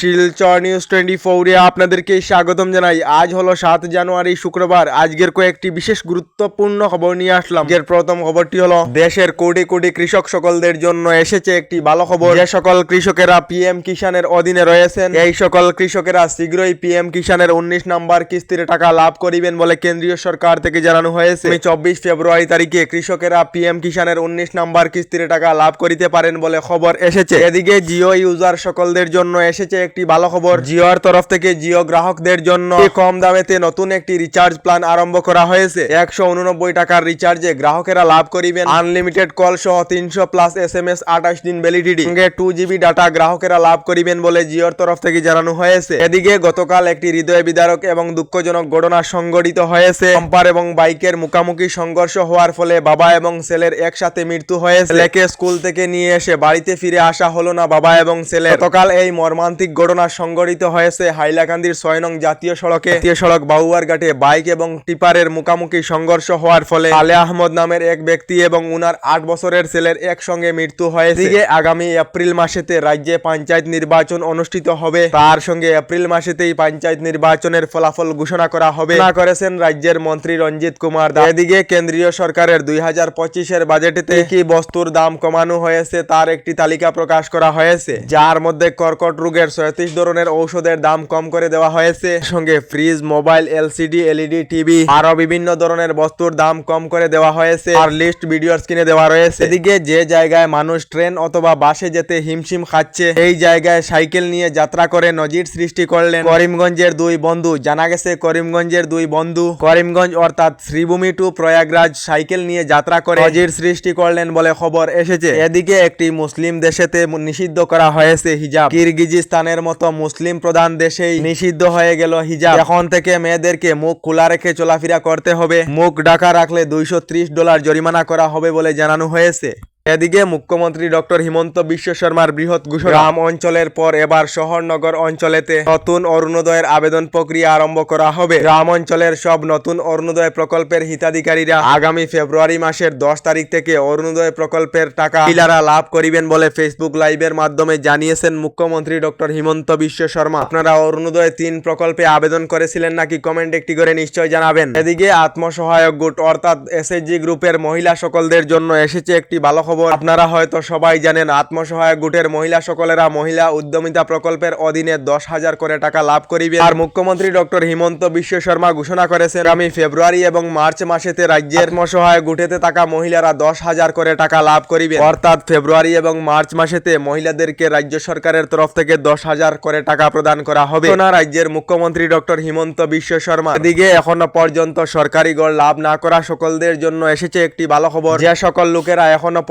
Silchar news twenty ফোরে আপনাদেরকে স্বাগতম জানাই। আজ হলো সাত জানুয়ারি, শুক্রবার। আজকের কয়েকটি বিশেষ গুরুত্বপূর্ণ খবর নিয়ে আসলাম। এর প্রথম খবরটি হলো, দেশের কোটি কোটি কৃষক সকলদের জন্য এসেছে একটি ভালো খবর। যে সকল কৃষকেরা পিএম কিষানের অধীনে রয়েছেন, এই সকল কৃষকেরা শীঘ্রই পিএম কিষানের উনিশ নাম্বার কিস্তির টাকা লাভ করিবেন বলে কেন্দ্রীয় সরকার থেকে জানানো হয়েছে। চব্বিশ ফেব্রুয়ারি তারিখে কৃষকেরা পিএম কিষানের উনিশ নাম্বার কিস্তির টাকা লাভ করিতে পারেন বলে খবর এসেছে। এদিকে জিও ইউজার সকলদের জন্য এসেছে একটি ভালো খবর। জিওর তরফ থেকে জিও গ্রাহকদের জন্য কম দামেতে নতুন একটি রিচার্জ প্ল্যান আরম্ভ করা হয়েছে। একশো উননব্বই টাকার রিচার্জে গ্রাহকেরা লাভ করিবেন আনলিমিটেড কল সহ তিনশো প্লাস এস এম এস আঠাশ দিন ভ্যালিডিটি সঙ্গে টু জিবি ডাটা গ্রাহকেরা লাভ করিবেন বলে জিওর তরফ থেকে জানানো হয়েছে। এদিকে গতকাল একটি হৃদয় বিদারক এবং দুঃখজনক ঘটনা সংঘটিত হয়েছে। কম্পার এবং বাইকের মুখামুখি সংঘর্ষ হওয়ার ফলে বাবা এবং ছেলের একসাথে মৃত্যু হয়েছে। ছেলেকে স্কুল থেকে নিয়ে এসে বাড়িতে ফিরে আসা হলো না বাবা এবং ছেলে গতকাল এই মর্মান্তিক ঘটনা সংঘটিত হয়েছে হাইলাকান্দির ছয় নং জাতীয় সড়কে। জাতীয় সড়ক বাউয়ার ঘাটে বাইক এবং টিপারের মুখামুখি সংঘর্ষ হওয়ার ফলে আলে আহমদ নামের এক ব্যক্তি এবং উনার আট বছরের ছেলের একসঙ্গে মৃত্যু হয়েছে। আগামী এপ্রিল মাসেতে রাজ্যে পঞ্চায়েত নির্বাচন অনুষ্ঠিত হবে। তার সঙ্গে এপ্রিল মাসেতেই পঞ্চায়েত নির্বাচনের ফলাফল ঘোষণা করা হবে। ঘোষণা করেছেন রাজ্যের মন্ত্রী রঞ্জিত কুমার দাস। এদিকে কেন্দ্রীয় সরকারের দুই হাজার পঁচিশের বাজেটেতে কি বস্তুর দাম কমানো হয়েছে তার একটি তালিকা প্রকাশ করা হয়েছে। যার মধ্যে কর্কট রোগের ছয়ত্রিশ ধরনের ঔষধের দাম কম করে দেওয়া হয়েছে। সঙ্গে fridge, mobile, LCD, LED, TV আরও বিভিন্ন ধরনের বস্তুর দাম কম করে দেওয়া হয়েছে। আর লিস্ট ভিডিও স্ক্রিনে দেওয়া রয়েছে। এদিকে যে জায়গায় মানুষ ট্রেন অথবা বাসে যেতে হিমশিম খাচ্ছে, এই জায়গায় সাইকেল নিয়ে যাত্রা করে নজির সৃষ্টি করলেন করিমগঞ্জের দুই বন্ধু। জানা গেছে, করিমগঞ্জের দুই বন্ধু করিমগঞ্জ অর্থাৎ শ্রীভূমি টু প্রয়াগরাজ সাইকেল নিয়ে যাত্রা করে নজির সৃষ্টি করলেন বলে খবর এসেছে। এদিকে একটি মুসলিম দেশেতে নিষিদ্ধ করা হয়েছে হিজাব। কিরগিজিস্তানের মতো মুসলিম প্রধান দেশেই নিষিদ্ধ হয়ে গেল হিজাব। এখন থেকে মেয়েদেরকে মুখ খোলা রেখে চলাফেরা করতে হবে। মুখ ঢাকা রাখলে দুইশ ত্রিশ ডলার জরিমানা করা হবে বলে জানানো হয়েছে। এদিকে মুখ্যমন্ত্রী ডক্টর হিমন্ত বিশ্ব শর্মার বৃহৎ ঘোষণা। গ্রাম অঞ্চলের পর এবার শহর নগর অঞ্চলেতে নতুন অরুণোদয়ের আবেদন প্রক্রিয়া আরম্ভ করা হবে। গ্রাম অঞ্চলের সব নতুন অরুণোদয় প্রকল্পের হিতাধিকারীরা আগামী ফেব্রুয়ারি মাসের দশ তারিখ থেকে অরুণোদয় প্রকল্পের টাকা মহিলারা লাভ করিবেন বলে ফেসবুক লাইভের মাধ্যমে জানিয়েছেন মুখ্যমন্ত্রী ডক্টর হিমন্ত বিশ্ব শর্মা। আপনারা অরুণোদয় তিন প্রকল্পে আবেদন করেছিলেন নাকি কমেন্ট একটি করে নিশ্চয় জানাবেন। এদিকে আত্মসহায়ক গুট অর্থাৎ এসএইচজি গ্রুপের মহিলা সকলদের জন্য এসেছে একটি ভালো খবর আপনারা হয়তো সবাই জানেন, আত্মসহায়ক গুটের মহিলা সকলেরা মহিলা উদ্যমিতা প্রকল্পের অধীনে দশ হাজার করে টাকা লাভ করিবে আর মুখ্যমন্ত্রী ডক্টর হিমন্ত বিশ্ব শর্মা ঘোষণা করেছেন আমি ফেব্রুয়ারি এবং মার্চ মাসেতে রাজ্যের আত্মসহায়ক গুটেতে থাকা মহিলারা দশ হাজার করে টাকা লাভ করিবে অর্থাৎ ফেব্রুয়ারি এবং মার্চ মাসেতে মহিলাদেরকে রাজ্য সরকারের তরফ থেকে দশ হাজার করে টাকা প্রদান করা হবে। না রাজ্যের মুখ্যমন্ত্রী ডক্টর হিমন্ত বিশ্ব শর্মা। এদিকে এখনও পর্যন্ত সরকারি গড় লাভ না করা সকলদের জন্য এসেছে একটি ভালো খবর। যে সকল লোকেরা এখনও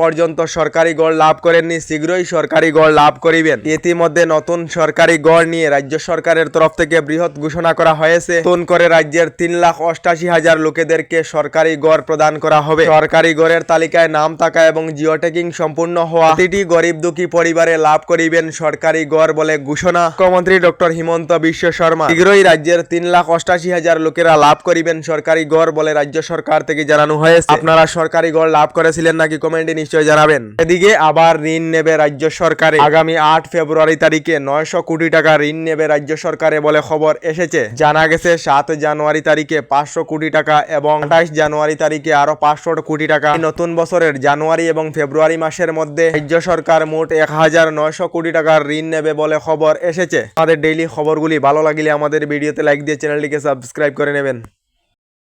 সরকারি গড় লাভ করেননি, শীঘ্রই সরকারি গড় লাভ করিবেন। ইতিমধ্যে নতুন সরকারি গড় নিয়ে রাজ্য সরকারের তরফ থেকে বৃহৎ ঘোষণা করা হয়েছে। নতুন করে রাজ্যের তিন লাখ অষ্টাশি হাজার লোকেদেরকে সরকারি গড় প্রদান করা হবে। সরকারি গড়ের তালিকায় নাম থাকা এবং জিওটেকিং সম্পূর্ণ হওয়া প্রতিটি গরিব দুঃখী পরিবারে লাভ করিবেন সরকারি গড় বলে ঘোষণা মুখ্যমন্ত্রী ডক্টর হিমন্ত বিশ্ব শর্মা। শীঘ্রই রাজ্যের তিন লাখ অষ্টাশি হাজার লোকেরা লাভ করিবেন সরকারি গড় বলে রাজ্য সরকার থেকে জানানো হয়েছে। আপনারা সরকারি গড় লাভ করেছিলেন নাকি কমেন্টে নিশ্চয় জানাবেন। এদিকে আবার ঋণ নেবে রাজ্য সরকারে। আগামী আট ফেব্রুয়ারি তারিখে নয়শো কোটি টাকা ঋণ নেবে রাজ্য সরকারে বলে খবর এসেছে। জানা গেছে, সাত জানুয়ারি তারিখে পাঁচশো কোটি টাকা এবং আঠাইশ জানুয়ারি তারিখে আরও পাঁচশো কোটি টাকা। নতুন বছরের জানুয়ারি এবং ফেব্রুয়ারি মাসের মধ্যে রাজ্য সরকার মোট এক হাজার নয়শো কোটি টাকার ঋণ নেবে বলে খবর এসেছে। আমাদের ডেইলি খবরগুলি ভালো লাগলে আমাদের ভিডিওতে লাইক দিয়ে চ্যানেলটিকে সাবস্ক্রাইব করে নেবেন।